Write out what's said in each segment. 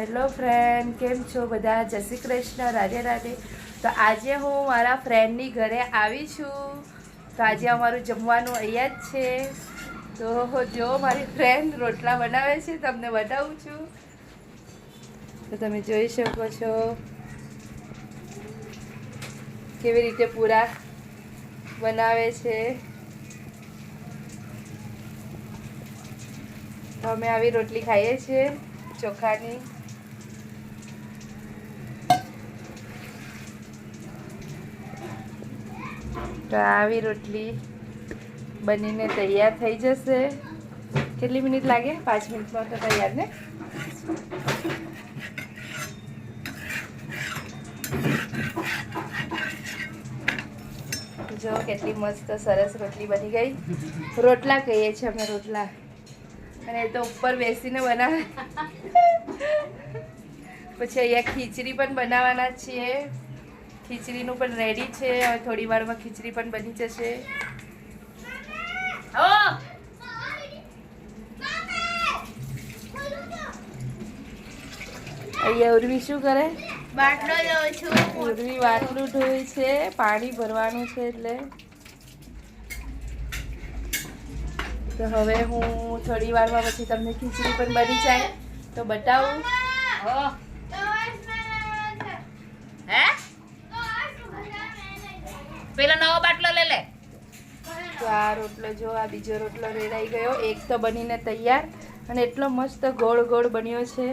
Hello friend કેમ છો બધા? જય શ્રી કૃષ્ણ, રાધે રાધે. તો આજે હું મારા ફ્રેન્ડની ઘરે આવી છું. તો આજે અમારું જમવાનું અહીંયા જ છે. તો જો મારી ફ્રેન્ડ રોટલા બનાવે છે, તમને બતાવું છું. તો તમે જોઈ શકો છો કેવી રીતે પૂરા બનાવે છે. અમે આવી રોટલી ખાઈએ છીએ ચોખાની. તો આવી રોટલી બનીને તૈયાર થઈ જશે. કેટલી મિનિટ લાગે? પાંચ મિનિટમાં તો તૈયાર ને? જો કેટલી મસ્ત સરસ રોટલી બની ગઈ. રોટલા કહીએ છીએ અમે રોટલા. અને એ તો ઉપર બેસીને બનાવે. પછી અહીંયા ખીચડી પણ બનાવવાના છીએ. ખીચડીનું પણ રેડી છે. હવે થોડી વારમાં ખીચડી પણ બની જશે. અહીંયા ઉર્વી શું કરે? બાટલો લઉં છું. ઉર્વી ઢોય છે. પાણી ભરવાનું છે એટલે. તો હવે હું થોડી વારમાં પછી તમને ખીચડી પણ બની જાય. તો બતાવું. હે! પેલો નવો બાટલો લે લે. તો આ રોટલો જો આ બીજો રોટલો રેડાઈ ગયો. એક તો બનીને તૈયાર અને એટલો મસ્ત ગોળ ગોળ બન્યો છે.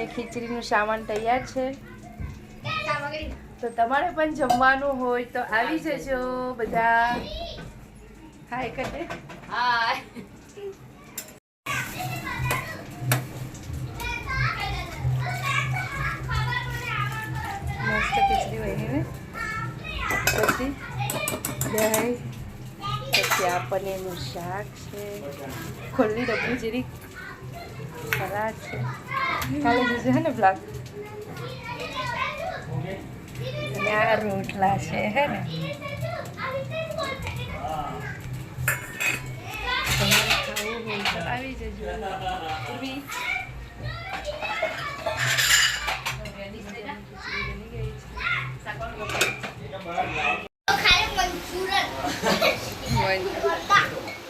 એ ખીચડીનું સામાન તૈયાર છે. તો તમારે પણ જમવાનું હોય તો આવી જજો બધા. હાય કટે હાય મસ્ત ખીચડી બનીને પછી દહીં, પછી આ પનીરનું શાક છે. ખોલ્લી ડબ્બી જેરી સલાડ છે. કાલે જોજે હે ને બ્લાક અને આ રોટલા છે, હે ને તમારે ખાવું હોય તો આવી જજો ઉર્વી. ખીચડી બની ગઈ છે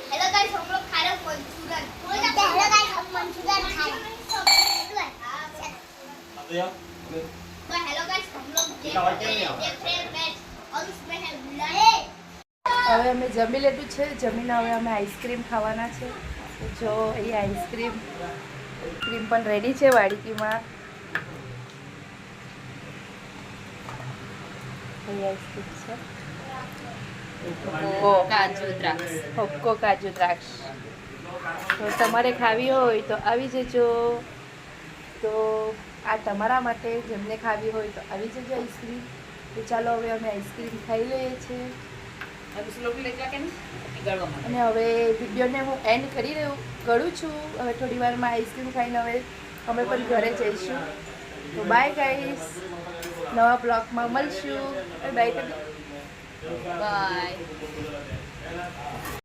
હેલો ગાઈસ हम लोग खा रहे हैं मंचूरियन हेलो गाइस हम मंचूरियन खा रहे हैं तो हेलो गाइस हम लोग देख रहे हैं देख रहे हैं मैच और उसमें है बुलाए હવે અમે જમી લીધું છે જમીને હવે અમે આઈસ્ક્રીમ ખાવાના છે તો જો અહીં આઈસ્ક્રીમ ક્રીમ પણ રેડી છે વાડકીમાં અહીં આઈસ્ક્રીમ છે હુક્કો કાજુ દ્રાક્ષ. હુક્કો કાજુ દ્રાક્ષ. તો તમારે ખાવી હોય તો આવી જજો. તો આ તમારા માટે જેમને ખાવી હોય તો આવી જજો આઈસ્ક્રીમ. તો ચાલો હવે અમે આઈસ્ક્રીમ ખાઈ લઈએ છીએ. અને હવે વિડીયોને હું એન્ડ કરી રહ્યું કરું છું. હવે થોડી વારમાં આઈસ્ક્રીમ ખાઈને હવે અમે પણ ઘરે જઈશું. તો બાય ગાઈસ નવા બ્લોગમાં મળશું. બાય કરી બાય